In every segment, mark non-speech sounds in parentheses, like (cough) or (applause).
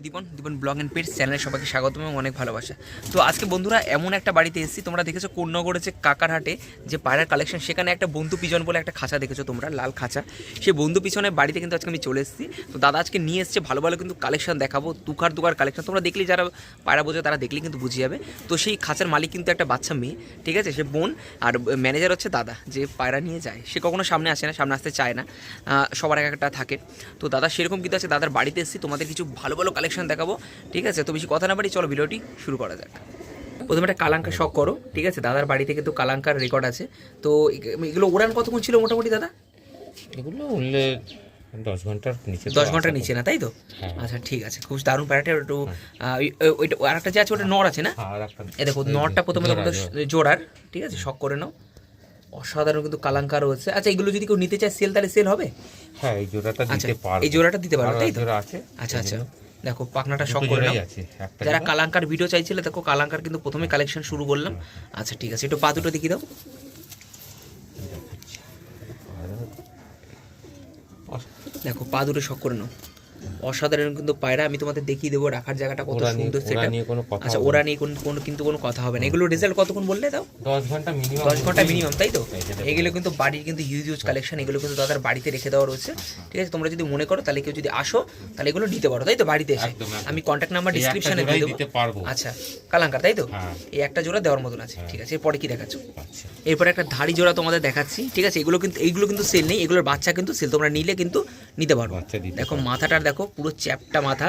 আমি Dipan Dipan blog and page চ্যানেলে সবাইকে স্বাগত এবং অনেক ভালোবাসা। তো আজকে বন্ধুরা এমন একটা বাড়িতে এসেছি, তোমরা দেখেছ কোন্নগরের যে কাকারহাটে যে পায়রার কালেকশন সেখানে একটা বন্ধু পিজন বলে একটা খাঁচা দেখেছ তোমরা, লাল খাঁচা। সেই বন্ধু পিছনের বাড়িতে কিন্তু আজকে আমি চলে এসেছি। তো দাদা আজকে নিয়ে এসছে ভালো ভালো কিন্তু কালেকশন দেখাবো দুকার দুকার কালেকশন তোমরা দেখলে যারা পায়রা বোঝে তারা দেখলে কিন্তু বুঝে যাবে। তো সেই খাঁচার মালিক কিন্তু একটা বাচ্চা মেয়ে, ঠিক আছে? সে বোন আর ম্যানেজার হচ্ছে দাদা, যে পায়রা নিয়ে যায়। সে কখনো সামনে আসে না, সামনে আসতে চায় না। সবার এক একটা থাকে। তো দাদা সেরকম কিন্তু আছে, দাদার বাড়িতে এসেছি। তোমাদের কিছু ভালো ভালো কালেকশন দেখাবো ঠিক আছে? তো বেশি কথা না বাড়ি চলো ভিডিওটি শুরু করা যাক। প্রথমে একটা কালাঙ্কা শখ করো ঠিক আছে? দাদার বাড়ি থেকে তো কালাঙ্কার রেকর্ড আছে। তো এগুলো উড়ান কতক্ষণ ছিল মোটামুটি দাদা? এগুলো উঠলে দশ ঘণ্টার নিচে দশ ঘণ্টার নিচে না তাই তো? হ্যাঁ। আচ্ছা ঠিক আছে। খুব দারুণ প্যারাটা একটু ওই- ওইটা আর একটা যে আছে ওটা নর আছে না? একটা এ দেখো নটটা প্রথমে তোমাদের জোড়ার ঠিক আছে? শখ করে নাও। অসাধারণ কিন্তু কালাঙ্কার রয়েছে আচ্ছা এগুলো যদি কেউ নিতে চায় সেল তাহলে সেল হবে? হ্যাঁ এই জোড়াটা আচ্ছা দিতে পারব। এই জোড়াটা দিতে পারবে তাই তো? আছে। আচ্ছা আচ্ছা। দেখো পাখনাটা শখ করে যারা কালাঙ্কার ভিডিও চাইছিলে দেখো কালাঙ্কার কিন্তু প্রথমে কালেকশন শুরু করলাম। আচ্ছা ঠিক আছে একটু পা দুটো দেখিয়ে দাও। দেখো পা দুটো শখ করে নাও। অসাধারণ কিন্তু পায়রা আমি তোমাদের দেখিয়ে দেবো রাখার জায়গাটা কত সুন্দর সেটা নিয়ে কোনো কথা আচ্ছা ওরা নিয়ে কোনো কোনো- কিন্তু কোনো কথা হবে না। এগুলো রেজাল্ট কতক্ষণ বললে দাও দশ ঘণ্টা মিনিমাম দশ ঘণ্টা মিনিমাম তাই তো। এগুলো কিন্তু বাড়ির কিন্তু হিউজ হিউজ কালেকশন এগুলো কিন্তু দাদার বাড়িতে রেখে দেওয়া রয়েছে। ঠিক আছে তোমরা যদি মনে করো তাহলে কেউ যদি আসো তাহলে এগুলো নিতে পারো তাই তো? বাড়িতে এসে। আমি কন্ট্যাক্ট নাম্বার ডিসক্রিপশনে দিয়ে দেবো। আচ্ছা কালাঙ্কার তাই তো? হ্যাঁ। এই একটা জোড়া দেওয়ার মতন আছে। ঠিক আছে এরপরে কি দেখাচ্ছ? আচ্ছা। এরপরে একটা ধাড়ি জোড়া তোমাদের দেখাচ্ছি। ঠিক আছে এগুলো কিন্তু এইগুলো কিন্তু সেল নেই এগুলোর বাচ্চা কিন্তু সেল তোমরা নিলে কিন্তু নিতে পারব দেখো মাথাটার দেখো পুরো চ্যাপটা মাথা।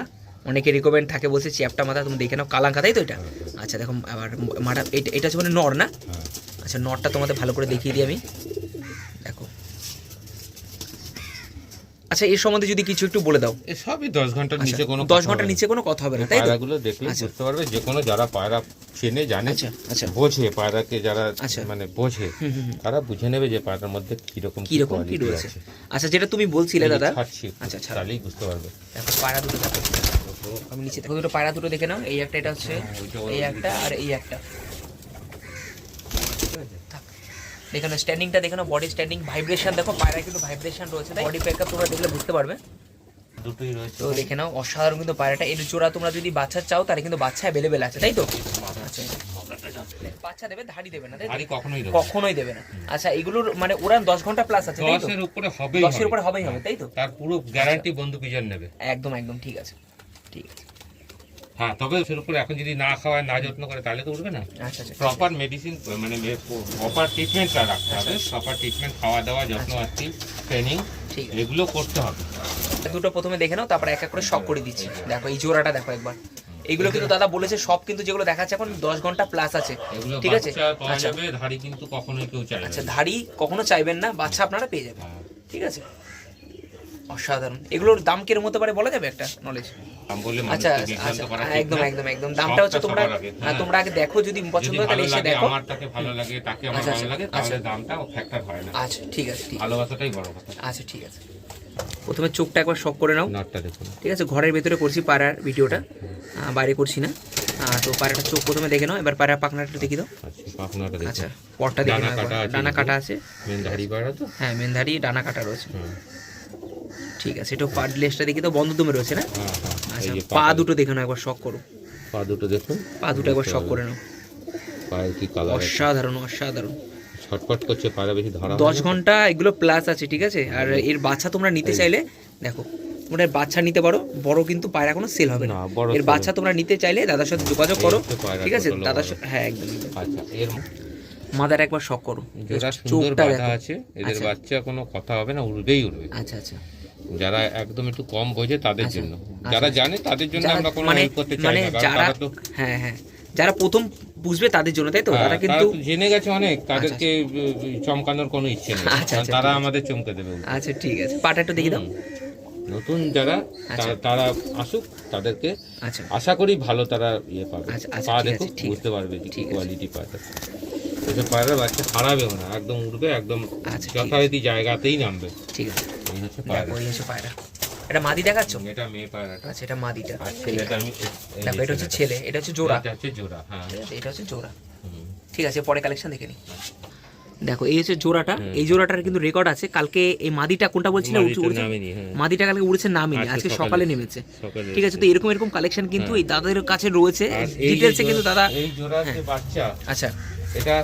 অনেকে রিকমেন্ড থাকে বলছে চ্যাপটা মাথা তুমি দেখে নাও কালাঙ্কা তাই তো এটা? আচ্ছা দেখো আবার মাটা এটা এটা হচ্ছে মানে নর না? হ্যাঁ। আচ্ছা নরটা তোমাদের ভালো করে দেখিয়ে দিই আমি দেখো আচ্ছা এর সম্বন্ধে যদি কিছু একটু বলে দাও। এ সবই দশ ঘণ্টার আচ্ছা, নিচে কোনো দশ ঘণ্টার নিচে কোনো কথা হবে না তাই পায়রাগুলো দেখলে আচ্ছা। বুঝতে পারবে যে কোনো যারা পায়রা চেনে জানে আচ্ছা আচ্ছা। বোঝে পায়রাকে যারা আচ্ছা। মানে বোঝে। তারা বুঝে নেবে যে পায়রার মধ্যে কীরকম কীরকম কি রয়েছে। আচ্ছা যেটা তুমি বলছিলে দাদা। আচ্ছা, ছাড়ো। তাহলেই বুঝতে পারবে। পায়রা দুটো আমি নিচে দেখো দুটো পায়রা দুটো দেখে নাও। এই একটা এটা হচ্ছে ওইটা এই একটা আর এই একটা থাক। দেখে স্ট্যান্ডিংটা দেখে বডি স্ট্যান্ডিং ভাইব্রেশন দেখো পায়রা কিন্তু ভাইব্রেশন রয়েছে বডি প্যাকআপ তোমরা দেখলে বুঝতে পারবে। দুটোই রয়েছে। তো দেখে নাও অসাধারণ কিন্তু পায়রাটা। এর জোড়া তোমরা যদি বাচ্চা চাও তাহলে কিন্তু বাচ্চা অ্যাভেলেবেল আছে তাই তো? আচ্ছা। বাচ্চা দেবে ধাড়ি দেবে না তাই তো? কখনোই দেবো কখনোই দেবে না। আচ্ছা এগুলোর মানে ওরান দশ ঘণ্টা প্লাস আছে তাই তো? দশের উপরে হবেই দশের উপরে হবেই হবে তাই তো? তার পুরো গ্যারান্টি বন্ধু পিজন নেবে। একদম একদম ঠিক আছে। ঠিক আছে। হ্যাঁ তবে সের উপরে এখন যদি না খাওয়ায় না যত্ন করে তাহলে তো উঠবে না। আচ্ছা আচ্ছা। প্রপার মেডিসিন মানে প্রপার ট্রিটমেন্টটা রাখতে হবে। প্রপার ট্রিটমেন্ট খাওয়া দাওয়া যত্ন আত্মি ট্রেনিং এগুলো করতে হবে। দুটো প্রথমে দেখে নাও তারপর এক এক করে শখ করে দিচ্ছি। দেখো এই জোড়াটা দেখো একবার। এগুলো কিন্তু দাদা বলেছে সব কিন্তু যেগুলো দেখাচ্ছে এখন দশ ঘণ্টা প্লাস আছে। ঠিক আছে? আচ্ছা। ধাড়ি কিন্তু কখনোই কেউ চাইবে আচ্ছা ধাড়ি কখনো চাইবেন না বাচ্চা আপনারা পেয়ে যাবেন। হ্যাঁ। ঠিক আছে? অসাধারণ। এগুলোর দাম কিরম হতে পারে বলা যাবে একটা নলেজ দাম আচ্ছা আচ্ছা একদম একদম একদম। দামটা হচ্ছে তোমরা হ্যাঁ, হ্যাঁ। তোমরা আগে দেখো যদি পছন্দ হয় তাহলে এসে দেখো। তাকে ভালো লাগে তাকে আমার আচ্ছা, ভালো লাগে আচ্ছা। তাহলে দামটা ফ্যাক্টর হয় না। আচ্ছা ঠিক আছে ঠিক ভালোবাসাটাই বড় কথা। আচ্ছা ঠিক আছে। প্রথমে চোখটা একবার শখ করে নাও। ঠিক আছে ঘরের ভেতরে করছি পাড়ার ভিডিওটা। বাইরে করছি না। তো পায়রাটা চোখ প্রথমে দেখে নাও এবার পায়রা পাখনাটা দেখি দাও। আচ্ছা আচ্ছা পরটা দেখে নাও ডানা কাটা আছে। মেন ধাড়ি পায়রা তো? হ্যাঁ মেনধারি ডানা কাটা রয়েছে। ঠিক আছে একটু পা লেসটা দেখি তো বন্ধ দমে রয়েছে না? হ্যাঁ হ্যাঁ আচ্ছা পা দুটো দেখে নাও একবার শখ করো। পা দুটো দেখুন। পা দুটো একবার শখ করে নাও। পায়ের কি কালার অসাধারণ অসাধারণ। ছটফট করছে পায়রা বেশি ধরা দশ ঘণ্টা এগুলো প্লাস আছে ঠিক আছে? আর এর বাচ্চা তোমরা নিতে চাইলে দেখো তোমরা বাচ্চা নিতে পারো বড় কিন্তু পায়রা কোনো সেল হবে না। না, এর বাচ্চা তোমরা নিতে চাইলে দাদার সাথে যোগাযোগ করো ঠিক আছে? দাদার সাথে হ্যাঁ একদম। আচ্ছা এর মাদার একবার শখ করো। চোখটা আছে এদের আচ্ছা। বাচ্চা কোনো কথা হবে না উড়বেই উড়বে। আচ্ছা আচ্ছা। যারা একদম একটু কম বোঝে তাদের আচ্ছা। জন্য। যারা জানে তাদের জন্য আমরা কোনো মানে হেল্প করতে চাই মানে না কারণ যারা তারা তো হ্যাঁ হ্যাঁ। যারা প্রথম বুঝবে তাদের জন্য তাই তো? হ্যাঁ, তারা কিন্তু জেনে গেছে অনেক তাদেরকে চমকানোর কোনো ইচ্ছে নেই। আচ্ছা, আচ্ছা, তারা আমাদের চমকে দেবে। আচ্ছা ঠিক আছে। পাটা একটু দেখি দাও। নতুন যারা আচ্ছা। তারা- আসুক তাদেরকে আচ্ছা। আশা করি ভালো তারা ইয়ে পাবে। আচ্ছা, আচ্ছা, পা ঠিক দেখুক বুঝতে পারবে যে কি। কোয়ালিটি পাটা এসব পায়রা বাচ্চা হারাবেও না একদম উঠবে একদম আচ্ছা, যথারীতি জায়গাতেই নামবে। ঠিক আছে। হচ্ছে পায়রা। এই হচ্ছে পায়রা। এটা মাদি দেখাচ্ছ? এটা মেয়ে পায়রাটা। আচ্ছা এটা মাদিটা। আর ছেলেটা আমি দেখো এটা হচ্ছে ছেলে এটা হচ্ছে জোড়া। এটা হচ্ছে জোড়া হ্যাঁ। এটা হচ্ছে জোড়া। ঠিক আছে পরে কালেকশন দেখে নিই দেখো এই হচ্ছে জোড়াটা। এই জোড়াটার কিন্তু রেকর্ড আছে। কালকে এই মাদিটা কোনটা বলছিলে? মাদিটা হ্যাঁ। মাদিটা কালকে উড়েছে নামেনি। আজকে আজকে সকালে। নেমেছে। ঠিক আছে তো এরকম এরকম কালেকশন কিন্তু এই দাদাদের কাছে রয়েছে। ডিটেলসে কিন্তু দাদা এই জোড়ার যে বাচ্চা আচ্ছা। এটা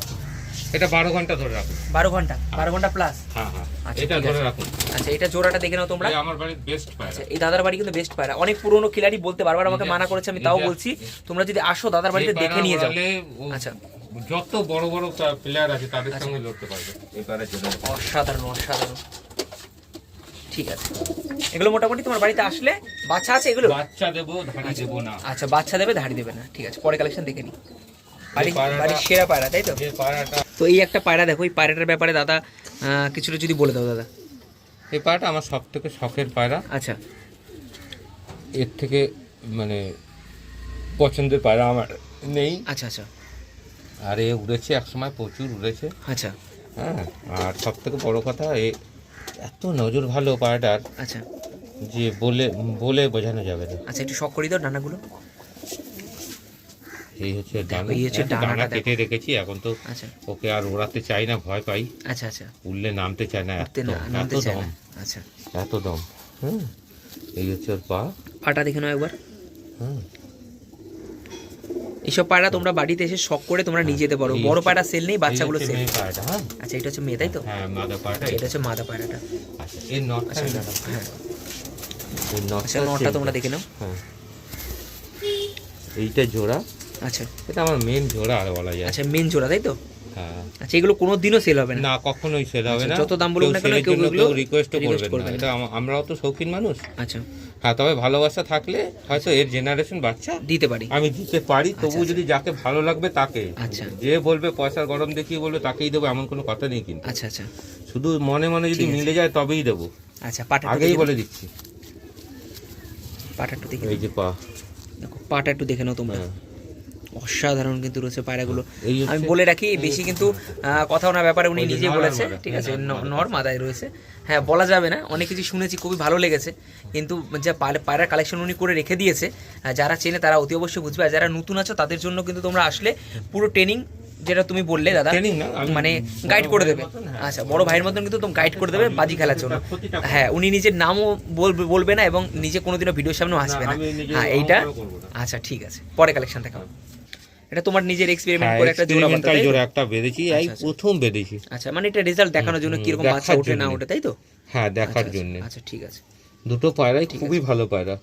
এটা বারো ঘণ্টা ধরে রাখুন। বারো ঘণ্টা? বারো ঘণ্টা প্লাস হ্যাঁ হ্যাঁ। আচ্ছা, এটা ধরে। রাখুন। আচ্ছা এটা জোড়াটা দেখে নাও তোমরা। এই আমার বাড়ির বেস্ট পায়রা। আচ্ছা এই দাদার বাড়ি কিন্তু বেস্ট পায়রা। অনেক পুরনো খিলাড়ি বলতে বারবার আমাকে মানা করেছে আমি তাও বলছি। তোমরা যদি আসো দাদার বাড়িতে দেখে নিয়ে যাও। আচ্ছা। যত বড় বড় প্লেয়ার আছে তাদের সঙ্গে লড়তে পারবে। এই পায়রা অসাধারণ অসাধারণ। ঠিক আছে। এগুলো মোটামুটি তোমার বাড়িতে আসলে বাচ্চা আছে এগুলো? বাচ্চা দেবো ধাড়ি দেবো না। আচ্ছা বাচ্চা দেবে ধাড়ি দেবে না। ঠিক আছে পরে কালেকশন দেখে নি বাড়ি পায়রাটা- বাড়ির সেরা পায়রা তাই তো? তো এই একটা পায়রা দেখো এই পায়রাটার ব্যাপারে দাদা কিছুটা যদি বলে দাও দাদা। এই পায়রাটা আমার সব থেকে শখের পায়রা আচ্ছা। এর থেকে মানে পছন্দের পায়রা আমার নেই। আচ্ছা আচ্ছা। আর এ উড়েছে একসময় প্রচুর উড়েছে। আচ্ছা। হ্যাঁ আর সব থেকে বড় কথা এ এত নজর ভালো পায়রাটার আচ্ছা। যে বলে বলে বোঝানো যাবে না। আচ্ছা একটু শখ করে দাও ডানাগুলো এই হচ্ছে ডানা। এই হচ্ছে ডানা কেটে রেখেছি এখন তো আচ্ছা। ওকে আর ওড়াতে চাই না ভয় পাই। আচ্ছা আচ্ছা। উঠলে নামতে চায় না এত এত দম না। আচ্ছা। এত দম হুম এই হচ্ছে ওর পা। পাটা দেখে নাও একবার। হুম এইসব পায়রা তোমরা বাড়িতে এসে শখ করে তোমরা নিয়ে যেতে পারো। বড় পায়রা সেল নেই বাচ্চাগুলো সেল হ্যাঁ? আচ্ছা এটা হচ্ছে মেয়ে তাই তো? হ্যাঁ মাদা পায়রাটা আচ্ছা, এটা হচ্ছে মাদা পায়রাটা। আচ্ছা হ্যাঁ। নটটা আচ্ছা তোমরা দেখে নাও। হ্যাঁ। এইটা জোড়া আচ্ছা। এটা আমার মেন জোড়া আর বলা যায়। আচ্ছা মেন জোড়া তাই তো? হ্যাঁ। আচ্ছা এগুলো কোনো দিনও সেল হবে না। না কখনোই সেল হবে আচ্ছা, না। যত দাম বলুক না কেন, কেউ এগুলো করবেন করবে না। এটা আমরাও তো শৌখিন মানুষ। আচ্ছা। হ্যাঁ তবে ভালোবাসা থাকলে হয়তো এর জেনারেশন বাচ্চা দিতে পারি। আমি দিতে পারি তবু আচ্ছা। যদি যাকে ভালো লাগবে তাকে। আচ্ছা। যে বলবে পয়সার গরম দেখিয়ে বলবে তাকেই দেবো এমন কোনো কথা নেই কিন্তু। আচ্ছা আচ্ছা। শুধু মনে মনে যদি মিলে যায় তবেই দেবো। আচ্ছা পাটা আগেই বলে দিচ্ছি। পাটা একটু দেখে এই যে পা। দেখো পাটা একটু দেখে নাও তোমরা। হ্যাঁ। অসাধারণ কিন্তু রয়েছে পায়রাগুলো। আমি বলে রাখি বেশি কিন্তু কথা ওনার ব্যাপারে উনি নিজে বলেছে ঠিক আছে হ্যাঁ, নর মাদায় রয়েছে। হ্যাঁ বলা যাবে না অনেক কিছু শুনেছি খুবই ভালো লেগেছে কিন্তু যে পায়রা- পায়রার কালেকশন উনি করে রেখে দিয়েছে যারা চেনে তারা অতি অবশ্যই বুঝবে আর যারা নতুন আছো তাদের জন্য কিন্তু তোমরা আসলে পুরো ট্রেনিং যেটা তুমি বললে দাদা মানে গাইড করে দেবে। হ্যাঁ। আচ্ছা বড় ভাইয়ের মতন কিন্তু তুমি গাইড করে দেবে বাজি খেলার জন্য। হ্যাঁ উনি নিজের নামও বলবে না এবং নিজে কোনোদিনও ভিডিওর সামনেও আসবে না হ্যাঁ এইটা। আচ্ছা ঠিক আছে পরে কালেকশন দেখাবো। এটা তোমার নিজের এক্সপেরিমেন্ট হ্যাঁ, করে একটা জোড়া তাই জোড়া একটা বেঁধেছি এই আচ্ছা, আচ্ছা। প্রথম বেঁধেছি। আচ্ছা মানে এটা রেজাল্ট দেখানোর জন্য কীরকম দেখার বাচ্চা ওঠে না ওঠে তাই তো? হ্যাঁ দেখার আচ্ছা, জন্য। আচ্ছা ঠিক আছে। দুটো পায়রাই খুবই ভালো পায়রা।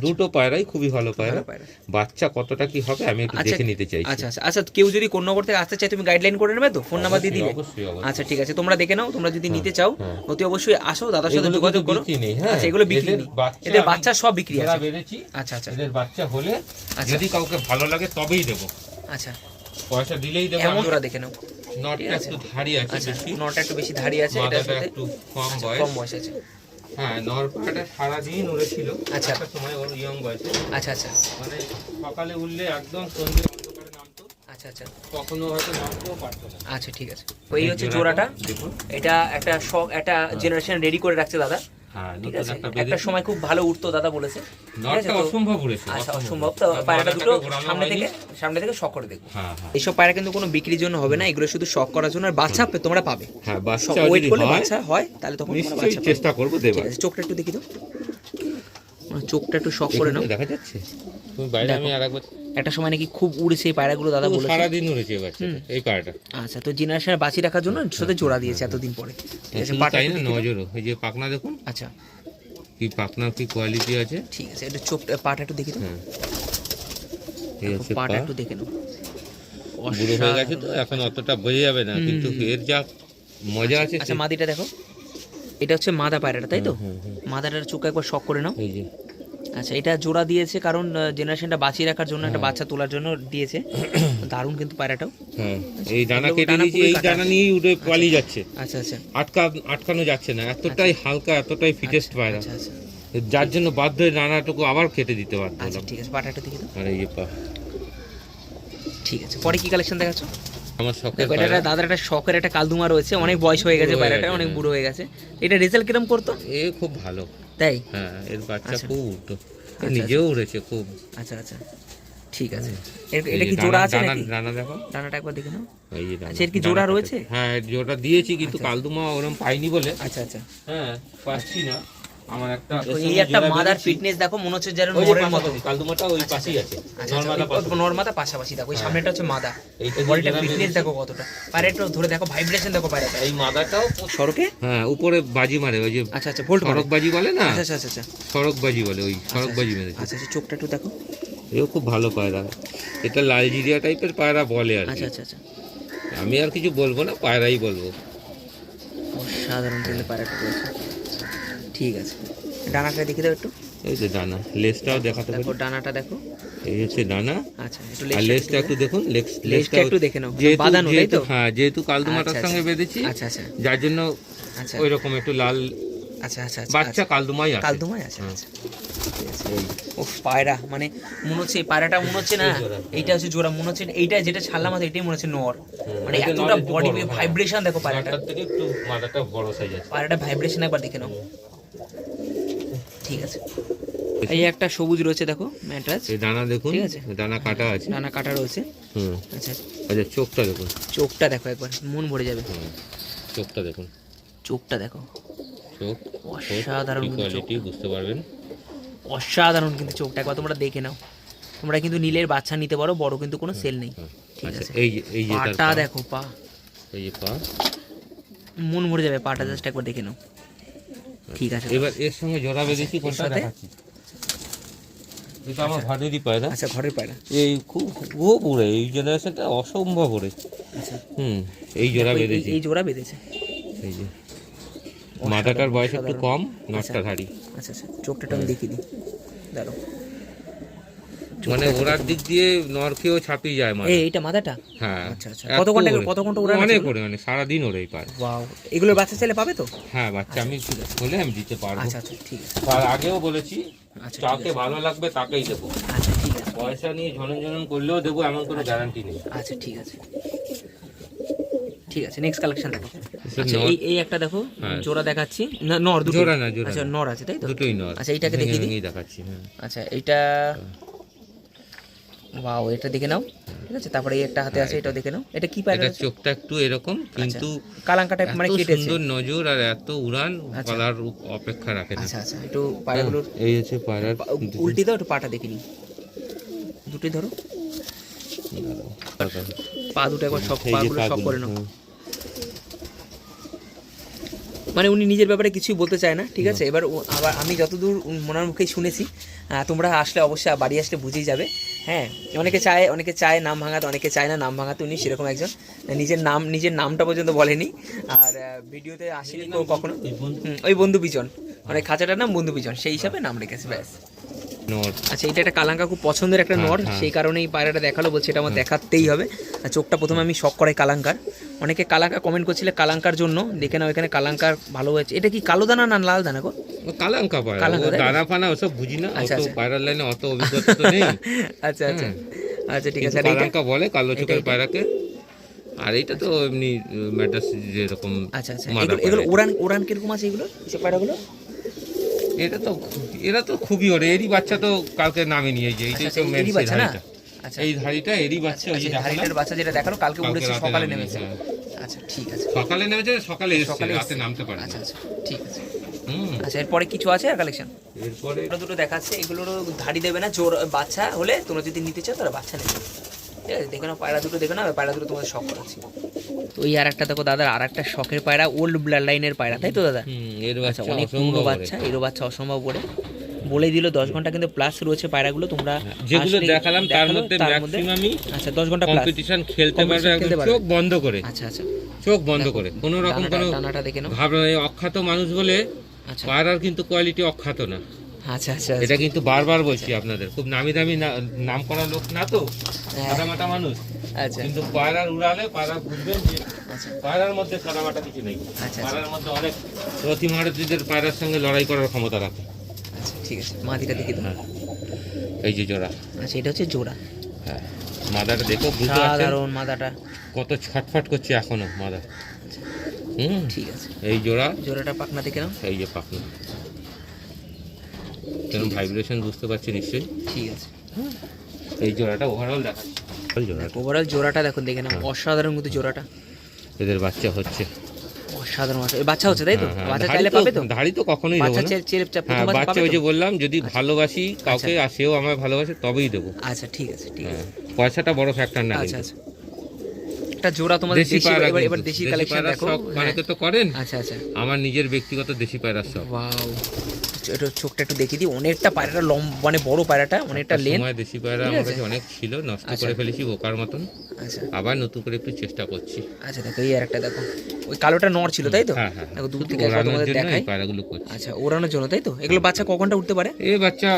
দুটো পায়রাই খুবই ভালো পায়রা। বাচ্চা কতটা কি হবে আমি একটু দেখে নিতে চাইছি। আচ্ছা আচ্ছা। আচ্ছা কেউ যদি কোন্নগর থেকে আসতে চায় তুমি গাইডলাইন করে নেবে তো? ফোন নাম্বার দিয়ে দিবে। আচ্ছা ঠিক আছে। তোমরা দেখে নাও তোমরা যদি নিতে চাও হ্যাঁ। অতি অবশ্যই আসো দাদার সাথে যোগাযোগ করো। হ্যাঁ। আচ্ছা এগুলো বিক্রি নেই। বাচ্চা এদের বাচ্চা সব বিক্রি আছে। আচ্ছা আচ্ছা। এদের বাচ্চা হলে। যদি কাউকে ভালো লাগে তবেই দেবো। আচ্ছা। পয়সা দিলেই দেবো জোড়া দেখে নাও। নটটা ঠিক আছে। একটু ধারি আছে আচ্ছা বেশি। নটা একটু বেশি ধারি আছে সাথে একটু কম আচ্ছা, বয়স। কম বয়স আছে। হ্যাঁ নরপাটা সারাদিন উড়েছিল আচ্ছা। একটা সময় ওর ইয়ং বয়সে। আচ্ছা আচ্ছা। মানে সকালে উঠলে একদম সন্ধ্যে অন্ধকারে নামতো। আচ্ছা আচ্ছা। কখনো হয়তো নামতেও পারতো না। আচ্ছা ঠিক আছে। ওই হচ্ছে জোড়াটা দেখুন। এটা একটা শখ একটা জেনারেশন রেডি করে রাখছে দাদা। হ্যাঁ ঠিক আছে একটা সময় খুব ভালো উঠতো দাদা বলেছে। অসম্ভব উড়েছে আচ্ছা অসম্ভব। তো পায়রাটা দুটো সামনে হয়নি। থেকে সামনে থেকে শখ করে দেখব। হ্যাঁ হ্যাঁ। এইসব পায়রা কিন্তু কোনো বিক্রির জন্য হবে না এগুলো শুধু শখ করার জন্য আর বাচ্চা তোমরা পাবে। হ্যাঁ বাচ্চা ওয়েট করলে হয় বাচ্চা হয় তাহলে তখন বাচ্চা চেষ্টা করব চোখটা একটু দেখি তো। চোখটা একটু শখ করে নাও। দেখা যাচ্ছে? বাইরে আমি আর একটা সময় নাকি খুব উড়েছে এই পায়রাগুলো দাদা বলেছে। উড়েছে এই বাচ্চাটা এই পায়রাটা। আচ্ছা তো রাখার জন্য সাথে জোড়া দিয়েছে এতদিন পরে। ঠিক আছে না? নজরও। এই যে পাখনা দেখুন। আচ্ছা। কি কি কোয়ালিটি আছে? ঠিক আছে এটা চোখটা পাটা একটু দেখি তো হ্যাঁ পাটা একটু দেখে নাও বুড়ো হয়ে গেছে তো এখন অতটা বোঝা যাবে না কিন্তু এর যা মজা আছে আচ্ছা মাদিটা দেখো। এটা হচ্ছে মাদা পায়রাটা তাই তো। মাদাটার চোখ একবার শখ করে নাও। এই যে। আচ্ছা এটা জোড়া দিয়েছে কারণ জেনারেশনটা বাঁচিয়ে রাখার জন্য একটা বাচ্চা তোলার জন্য দিয়েছে। (coughs) দারুণ কিন্তু পায়রাটাও। হ্যাঁ এই এগুলো কেটে দিয়েছি এই ডানা নিয়েই উঠে পালিয়ে যাচ্ছে। আচ্ছা আচ্ছা। আটকা আটকানো যাচ্ছে না এতটাই হালকা এতটাই ফিটেস্ট পায়রা। আচ্ছা আচ্ছা। যার জন্য বাধ্য হয়ে ডানাটুকু আবার কেটে দিতে বাধ্য আচ্ছা ঠিক আছে পাটা একটু দেখি তো আর এই পা। ঠিক আছে পরে কি কালেকশন দেখাচ্ছ? আমার শখের এটা দাদার একটা শখের একটা কালদুমা রয়েছে অনেক বয়স হয়ে গেছে পায়রাটা অনেক হ্যাঁ। বুড়ো হয়ে গেছে। এটা রেজাল্ট কিরম করতো? এ খুব ভালো। তাই? হ্যাঁ এর বাচ্চা আচ্ছা। খুব উঠতো আচ্ছা, নিজেও উড়েছে খুব। আচ্ছা আচ্ছা। ঠিক আছে। এটা কি জোড়া আছে নাকি? ডানা দেখো। ডানাটা একবার দেখে নাও। এই যে আচ্ছা, এর কি জোড়া রয়েছে? হ্যাঁ জোড়া দিয়েছি কিন্তু আচ্ছা। কালদুমা ওরম পাইনি বলে। আচ্ছা আচ্ছা। হ্যাঁ পাচ্ছি না। আমার একটা এই একটা মাদার ফিটনেস দেখো মনে হচ্ছে যেন নরের মতো। কালদুমাটা ওই পাশেই আছে আচ্ছা নর্মাদা আচ্ছা পাশাপাশি দেখো ওই সামনেটা হচ্ছে মাদা বলটা ফিটনেস দেখো কতটা। পায়রাটা ধরে দেখো ভাইব্রেশন দেখো পায়রাটা এই মাদাটাও সড়কে? হ্যাঁ উপরে বাজি মারে ওই যে আচ্ছা আচ্ছা ভোল্ট সড়ক বাজি বলে না? আচ্ছা আচ্ছা আচ্ছা আচ্ছা। সড়ক বাজি বলে ওই সড়ক বাজি মেরেছে। আচ্ছা আচ্ছা চোখটা একটু দেখো। এও খুব ভালো পায়রা। এটা লাল জিরিয়া টাইপের পায়রা বলে আর আচ্ছা আচ্ছা আচ্ছা। আমি আর কিছু বলব না পায়রাই বলব। অসাধারণ কিন্তু পায়রাটা ঠিক আছে। ডানাটা দেখে দাও একটু। এই যে ডানা লেজটাও দেখাতে দেখো ডানাটা দেখো। এই হচ্ছে ডানা। আচ্ছা একটু আর লেজটা একটু দেখুন লেজটা একটু দেখে নাও বাঁধানো তাই তো? হ্যাঁ যেহেতু কালদুমাটার আচ্ছা, সঙ্গে বেঁধেছি আচ্ছা আচ্ছা। যার জন্য আচ্ছা। ওই রকম একটু লাল আচ্ছা আচ্ছা আচ্ছা বাচ্চা কালদুমাই আছে। কালদুমায় আছে আচ্ছা। ঠিক ও পায়রা মানে মনে হচ্ছে এই পায়রাটা মনে হচ্ছে না এই এইটা হচ্ছে জোড়া মনে হচ্ছে এইটা যেটা ছাড়লাম আছে এটাই মনে হচ্ছে নর। মানে এতটা বডি হ্যাঁ। ভাইব্রেশন দেখো পায়রাটা। থেকে একটু মাথাটা বড় সাইজ আছে। পায়রাটা ভাইব্রেশন একবার দেখে নাও। ঠিক আছে। এই একটা সবুজ রয়েছে দেখো ম্যাট্রাস এই ডানা দেখুন ঠিক আছে। ডানা কাটা আছে। নানা কাটা রয়েছে। হুম। আচ্ছা। আচ্ছা চোখটা দেখুন। চোখটা দেখো একবার মন ভরে যাবে। চোখটা দেখুন। চোখটা দেখো। চোখ অসাধারণ কিন্তু কোয়ালিটি বুঝতে পারবেন। অসাধারণ কিন্তু চোখটা। একবার তোমরা দেখে নাও। তোমরা কিন্তু নীলের বাচ্চা নিতে পারো বড় কিন্তু কোনো সেল নেই। ঠিক আচ্ছা আছে। এই যে এই যে পাটা পা, দেখো পা। এই যে পা। মন ভরে যাবে পাটা জাস্ট একবার দেখে নাও। ঠিক আছে এবার এর সঙ্গে জোড়াবে বেঁধেছি কোনটা সাথে? দেখাচ্ছি? এটা আমার ঘরেরই পায়রা। আচ্ছা ঘরের পায়রা। এই খুব খুব উড়ে এই জেনারেশনটা অসম্ভব উড়ে আচ্ছা। হুম এই জোড়া বেঁধেছে। এই জোড়া বেঁধেছে। এই যে মাথাটার বয়স একটু কম নটটা ভারী। আচ্ছা আচ্ছা চোখটা আমি দেখিয়ে দিই। দাঁড়ো মানে ওড়ার দিক দিয়ে নরকেও ছাপিয়ে যায় মানে। এইটা মাথাটা? হ্যাঁ। আচ্ছা, আচ্ছা। কত ঘন্টা- কত ঘণ্টা ওড়ানো অনেক ছিল? ওড়ে মানে সারাদিন ওড়েই পায়। ওয়াও। এগুলোর বাচ্চা চাইলে পাবে তো? হ্যাঁ বাচ্চা আমি বলে আমি দিতে পারব। আচ্ছা আচ্ছা ঠিক আছে। তার আগেও বলেছি আচ্ছা যাকে ভালো লাগবে তাকেই দেবো। আচ্ছা ঠিক আছে। পয়সা নিয়ে ঝনন ঝনন করলেও দেবো এমন কোনো গ্যারান্টি নেই। আচ্ছা ঠিক আছে। ঠিক আছে নেক্সট কালেকশন দেখো। আচ্ছা এই এই একটা দেখো হ্যাঁ। জোড়া দেখাচ্ছি। না নর দুটো জোড়া না, জোড়া আচ্ছা নর আছে তাই তো? দুটোই নর। আচ্ছা, এইটাকে দেখিয়ে দিই। দেখাচ্ছি হ্যাঁ। আচ্ছা এইটা ওয়াও এটা দেখে নাও। ঠিক আছে? তারপরে এই একটা হাতে আছে এটাও দেখে নাও। এটা কি পায়রা চোখটা একটু এরকম কিন্তু কালাঙ্কা টাইপ মানে কেটেছে সুন্দর নজর আর এত উড়ান আচ্ছা। পালার অপেক্ষা রাখে না। আচ্ছা আচ্ছা। একটু পায়রাগুলোর এই হচ্ছে পায়রার উল্টি দাও একটু পাটা দেখে দুটোই ধরো। পা দুটো একবার সব পাগুলো সব করে নাও। মানে উনি নিজের ব্যাপারে কিছুই বলতে চায় না ঠিক আছে? এবার আবার আমি যতদূর ওনার মুখেই শুনেছি তোমরা আসলে অবশ্যই বাড়ি আসলে বুঝেই যাবে। হ্যাঁ অনেকে চায় অনেকে চায় নাম ভাঙাতে অনেকে চায় না নাম ভাঙাতে উনি সেরকম একজন। নিজের নাম নিজের নামটা পর্যন্ত বলেনি। আর ভিডিওতে আসেনি তো কখনো? ওই বন্ধু পিজন মানে খাঁচাটার নাম বন্ধু পিজন সেই হিসাবে নাম রেখেছে ব্যাস। আচ্ছা এটা একটা কালাঙ্কা খুব পছন্দের একটা হ্যাঁ, নর। হ্যাঁ। সেই কারণেই পায়রাটা দেখাল বলছে এটা আমার দেখাতেই হবে। আর চোখটা প্রথমে আমি শখ করাই কালাঙ্কার অনেকে কালাঙ্কা কমেন্ট করছিলে কালাঙ্কার জন্য। দেখে নাও এখানে কালাঙ্কার ভালো হয়েছে। এটা কি কালো দানা না লাল দানা গো? কালাঙ্কা পায়রা? দানা ফানা ওসব বুঝি না আচ্ছা, অত আচ্ছা। পায়রার লাইনে অত অভিজ্ঞতা তো নেই। (laughs) আচ্ছা আচ্ছা। আচ্ছা ঠিক আছে কালাঙ্কা বলে কালো চোখের পায়রাকে। আর এইটা তো এমনি ম্যাড্রাস যেরকম আচ্ছা আচ্ছা। এগুলো। ওরান ওরান কীরকম আছে এগুলো এসব পায়রাগুলো? এটা তো এরা তো খুবই ওরে। এরই বাচ্চা তো কালকে নামে নিয়ে যে আচ্ছা এইটাই আচ্ছা তো মেন আচ্ছা। এই ধাড়িটা এরই বাচ্চা ওই আচ্ছা বাচ্চা যেটা দেখাল কালকে উড়েছে সকালে নেমেছে। আচ্ছা ঠিক আছে। সকালে নেমেছে সকালে এসছে রাতে নামতে পারে আচ্ছা আচ্ছা ঠিক আছে। আচ্ছা এরপরে কিছু আছে আর কালেকশন এরপরে দুটো দেখাচ্ছে এগুলোরও ধাড়ি দেবে না জোর বাচ্চা হলে তোমরা যদি নিতে চাও তাহলে বাচ্চা নেবে। ঠিক আছে দেখে নাও পায়রা দুটো দেখে নাও পায়রা দুটো তোমাদের শখ করাচ্ছি। তো ওই আর একটা দেখো দাদার আর একটা শখের পায়রা ওল্ড ব্লাড লাইনের পায়রা তাই তো দাদা? এর আচ্ছা বাচ্চা অনেক পুরনো বাচ্চা এরও বাচ্চা অসম্ভব করে বলে দিল দশ ঘণ্টা কিন্তু প্লাস রয়েছে পায়রাগুলো তোমরা যেগুলো দেখালাম তার মধ্যে ম্যাক্সিমামই আচ্ছা দশ ঘণ্টা কম্পিটিশন খেলতে পারবে একদম চোখ বন্ধ করে। আচ্ছা আচ্ছা। চোখ বন্ধ করে। কোনো রকম কোনো অখ্যাত মানুষ বলে আচ্ছা পায়রার কিন্তু কোয়ালিটি অখ্যাত না। আচ্ছা আচ্ছা এটা কিন্তু বারবার বলছি আপনাদের। খুব নামি দামি নাম করা লোক না তো? হ্যাঁ। সাদামাটা মানুষ। আচ্ছা। কিন্তু পায়রার উড়ালে পায়রা বুঝবেন যে আচ্ছা। পায়রার মধ্যে সাদামাটা কিছু নেই। আচ্ছা। পায়রার মধ্যে অনেক প্রতিমারতীদের পায়রার সঙ্গে লড়াই করার ক্ষমতা রাখে। আচ্ছা ঠিক আছে। মাদিটা দেখে দাও হ্যাঁ। এই যে জোড়া। আচ্ছা এটা হচ্ছে জোড়া। হ্যাঁ। মাদাটা দেখো বুঝতে পারছেন? মাদাটা। কত ছটফট করছে এখনও মাদা। হুম ঠিক আছে। এই জোড়া? জোড়াটা পাকনা দেখে নাও। এই যে পাখনা। কেন ভাইব্রেশন বুঝতে পারছি নিশ্চয়ই? ঠিক আছে। এই জোড়াটা ওভারঅল দেখাচ্ছি। জোড়াটা। ওভারঅল জোড়াটা দেখে নাও। অসাধারণ কিন্তু জোড়াটা। এদের বাচ্চা হচ্ছে। অসাধারণ। বাচ্চা। হচ্ছে তাই তো? হ্যাঁ, হ্যাঁ, বাচ্চা চাইলে পাবে তো? ধাড়ি তো কখনোই দেবো বাচ্চা হ্যাঁ ওই যে বললাম যদি ভালোবাসি কাউকে আর সেও আমায় ভালোবাসে তবেই দেবো। আচ্ছা ঠিক আছে ঠিক আছে। হ্যাঁ। পয়সাটা বড় ফ্যাক্টর না আচ্ছা আচ্ছা। একটা জোড়া তোমাদের দেশি পায়রা এবার এবার দেশি কালেকশন দেখো। হ্যাঁ। তো করেন। আচ্ছা আচ্ছা। আমার নিজের ব্যক্তিগত দেশি পায়রার শখ ওয়াও। একটু চোখটা একটু দেখিয়ে দিই অনেকটা পায়রাটা লম মানে বড় পায়রাটা অনেকটা লেন সময় দেশি পায়রা আমার কাছে অনেক ছিল নষ্ট আচ্ছা। করে ফেলেছি বোকার মতন। আচ্ছা। আবার নতুন করে একটু চেষ্টা করছি। আচ্ছা দেখো এই আর একটা দেখো। ওই কালোটা নর ছিল তাই তো? হ্যাঁ হ্যাঁ দেখো দূর থেকে একবার তোমাদের দেখাই। পায়রাগুলো করছি। আচ্ছা ওড়ানোর জন্য তাই তো? এগুলো বাচ্চা কখনটা উঠতে পারে? এই বাচ্চা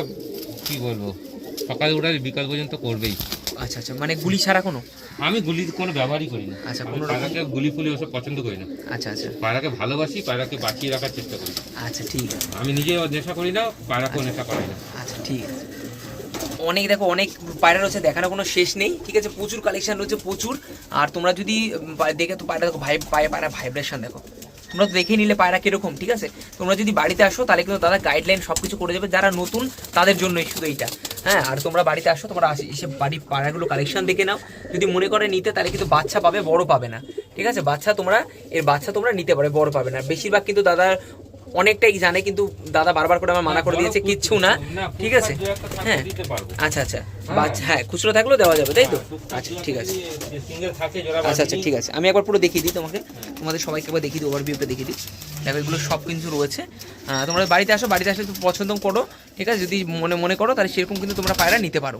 কি বলব? সকালে উঠালে বিকাল পর্যন্ত করবেই। আচ্ছা আচ্ছা। মানে গুলি ছাড়া কোনো? আমি গুলি কোনো ব্যবহারই করি না। আচ্ছা, কোনো পায়রাকে গুলি ফুলি ওসব পছন্দ করি না। আচ্ছা আচ্ছা। পায়রাকে ভালোবাসি পায়রাকে বাঁচিয়ে রাখার চেষ্টা করি। আচ্ছা ঠিক আছে। আমি নিজে নেশা করি না পায়রাকেও নেশা করি না। আচ্ছা ঠিক আছে। অনেক দেখো অনেক পায়রা রয়েছে দেখানো কোনো শেষ নেই ঠিক আছে? প্রচুর কালেকশন রয়েছে প্রচুর। আর তোমরা যদি দেখে তো পায়রা দেখো ভাই পায়ে পায়রা ভাইব্রেশন দেখো। তোমরা দেখে নিলে পায়রা কীরকম, ঠিক আছে? তোমরা যদি বাড়িতে আসো, তাহলে কিন্তু দাদা গাইডলাইন সব কিছু করে দেবে, যারা নতুন তাদের জন্যই শুধু এইটা। হ্যাঁ আর তোমরা বাড়িতে আসো, তোমরা আসি, এসে বাড়ির পায়রাগুলো কালেকশন দেখে নাও। যদি মনে করে নিতে, তাহলে কিন্তু বাচ্চা পাবে, বড় পাবে না। ঠিক আছে? বাচ্চা তোমরা, এর বাচ্চা তোমরা নিতে পারে, বড় পাবে না। বেশিরভাগ কিন্তু দাদা অনেকটাই জানে কিন্তু দাদা বারবার করে আমার মানা করে দিয়েছে কিচ্ছু না ঠিক আছে? হ্যাঁ। আচ্ছা আচ্ছা। বাচ্চা হ্যাঁ খুচরো থাকলেও দেওয়া যাবে তাই তো? আচ্ছা ঠিক আছে। আচ্ছা আচ্ছা ঠিক আছে। আমি একবার পুরো দেখিয়ে দিই তোমাকে। তোমাদের সবাইকে একবার দেখিয়ে দিই ওভারভিউটা দেখিয়ে দিই। দেখো এগুলো সব কিন্তু রয়েছে। তোমরা বাড়িতে আসো বাড়িতে আসলে পছন্দ করো ঠিক আছে? যদি মনে মনে করো তাহলে সেরকম কিন্তু তোমরা পায়রা নিতে পারো।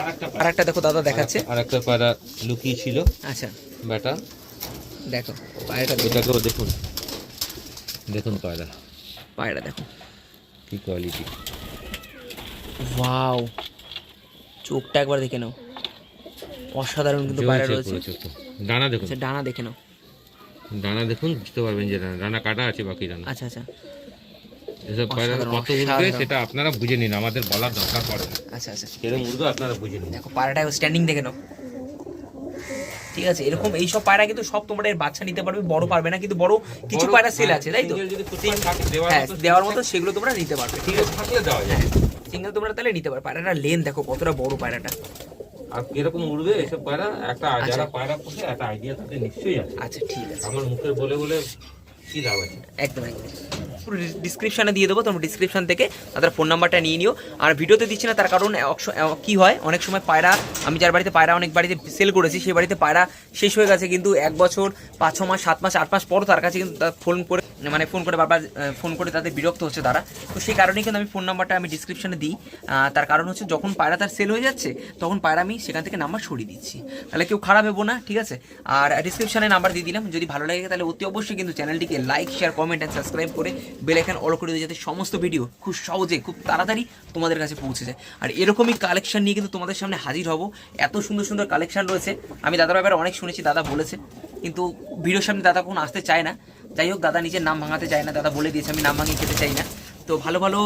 আরেকটা আর একটা দেখো দাদা দেখাচ্ছে। আর একটা পায়রা লুকিয়ে ছিল আচ্ছা। বেটা দেখো পায়রাটা এটাকেও দেখুন। দেখুন পায়রা পায়রা দেখো। কি কোয়ালিটি ওয়াও চোখটা একবার দেখে নাও। অসাধারণ কিন্তু পায়রা রয়েছে। ডানা দেখুন। আচ্ছা ডানা দেখে নাও। ডানা দেখুন বুঝতে পারবেন যে ডানা ডানা কাটা আছে বাকি ডানা আচ্ছা আচ্ছা। এসব পায়রা কত উঠবে সেটা আপনারা বুঝে নিন আমাদের বলার দরকার পড়ে না। আচ্ছা আচ্ছা। উঠবে আপনারা বুঝে নিন। দেখো পায়রাটা স্ট্যান্ডিং দেখে নাও। ঠিক আছে? এরকম এই সব পায়রা কিন্তু সব তোমরা এর বাচ্চা নিতে পারবে বড় পারবে না কিন্তু বড় কিছু পায়রা সেল হ্যাঁ, আছে তাই তো? দেওয়ার হ্যাঁ মতো দেওয়ার মতো সেগুলো তোমরা নিতে পারবে ঠিক আছে? থাকলে দেওয়া যায়। হ্যাঁ সিঙ্গেল তোমরা তাহলে নিতে পারবে পায়রাটা লেন দেখো কতটা বড় পায়রাটা। আর কীরকম উড়বে এসব পায়রা? একটা আচ্ছা। যারা পায়রা পোষে একটা আইডিয়া তাদের নিশ্চয়ই আছে। আচ্ছা ঠিক আছে। আমার মুখে বলে বলে কি লাভ আছে? একদম একদম। পুরো ডিসক্রিপশানে দিয়ে দেবো, তোমরা ডিসক্রিপশন থেকে তাদের ফোন নাম্বারটা নিয়ে নিও। আর ভিডিওতে দিচ্ছি না, তার কারণ কি হয়, অনেক সময় পায়রা, আমি যার বাড়িতে পায়রা, অনেক বাড়িতে সেল করেছি, সেই বাড়িতে পায়রা শেষ হয়ে গেছে, কিন্তু এক বছর, পাঁচ, ছ মাস, সাত মাস, আট মাস পর তার কাছে কিন্তু ফোন করে মানে ফোন করে বারবার ফোন করে তাদের বিরক্ত হচ্ছে তারা। তো সেই কারণেই কিন্তু আমি ফোন নাম্বারটা আমি ডিসক্রিপশনে দিই। তার কারণ হচ্ছে যখন পায়রা তার সেল হয়ে যাচ্ছে, তখন পায়রা আমি সেখান থেকে নাম্বার সরিয়ে দিচ্ছি। তাহলে কেউ খারাপ ভেবো না, ঠিক আছে? আর ডিসক্রিপশানে নাম্বার দিয়ে দিলাম, যদি ভালো লাগে তাহলে অতি অবশ্যই কিন্তু চ্যানেলটিকে like share comment and subscribe করে বেল আইকন অল করে দিয়ে যাতে সমস্ত ভিডিও খুব সহজে, খুব তাড়াতাড়ি তোমাদের কাছে পৌঁছে যায়। আর এরকমই কালেকশন নিয়ে কিন্তু তোমাদের সামনে হাজির হব। এত সুন্দর সুন্দর কালেকশন রয়েছে। আমি দাদার ব্যাপারে অনেক শুনেছি, দাদা বলেছে। কিন্তু ভিডিওর সামনে দাদা কখনো আসতে চায় না। যাই হোক, দাদা নিজের নাম ভাঙাতে চায় না। দাদা বলে দিয়েছে, আমি নাম ভাঙিয়ে খেতে চাই না। তো ভালো ভালো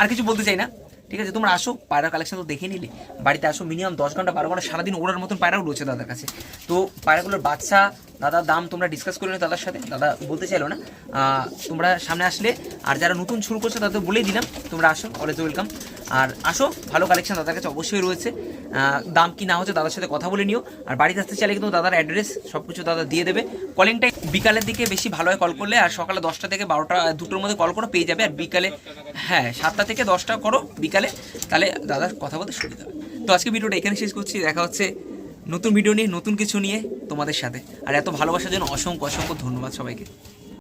আর কিছু বলতে চাই না। ঠিক আছে, তোমরা আসো, পায়রা কালেকশন তো দেখে নিলে। বাড়িতে আসো মিনিমাম দশ ঘণ্টা, বারো ঘণ্টা, সারাদিন ওড়ার মতন পায়রাও রয়েছে দাদার কাছে। তো পায়রাগুলোর বাচ্চা দাদার দাম তোমরা ডিসকাস করে দাদার সাথে। দাদা বলতে চাইলো না। তোমরা সামনে আসলে, আর যারা নতুন শুরু করছ, তাদের বলেই দিলাম, তোমরা আসো অলওয়েজ ওয়েলকাম আর আসো, ভালো কালেকশন দাদার কাছে অবশ্যই রয়েছে। দাম কি না হচ্ছে দাদার সাথে কথা বলে নিও। আর বাড়িতে আসতে চাইলে কিন্তু দাদার অ্যাড্রেস সব কিছু দাদা দিয়ে দেবে। কলিংটাই বিকালের দিকে বেশি ভালো হয় কল করলে, আর সকালে দশটা থেকে বারোটা, দুটোর মধ্যে কল করো, পেয়ে যাবে। আর বিকালে হ্যাঁ সাতটা থেকে দশটা করো বিকালে। তাহলে দাদার কথা বলতে সুবিধা হবে। তো আজকে ভিডিওটা এখানে শেষ করছি। দেখা হচ্ছে নতুন ভিডিও নিয়ে, নতুন কিছু নিয়ে তোমাদের সাথে। আর এত ভালোবাসার জন্য অসংখ্য অসংখ্য ধন্যবাদ সবাইকে।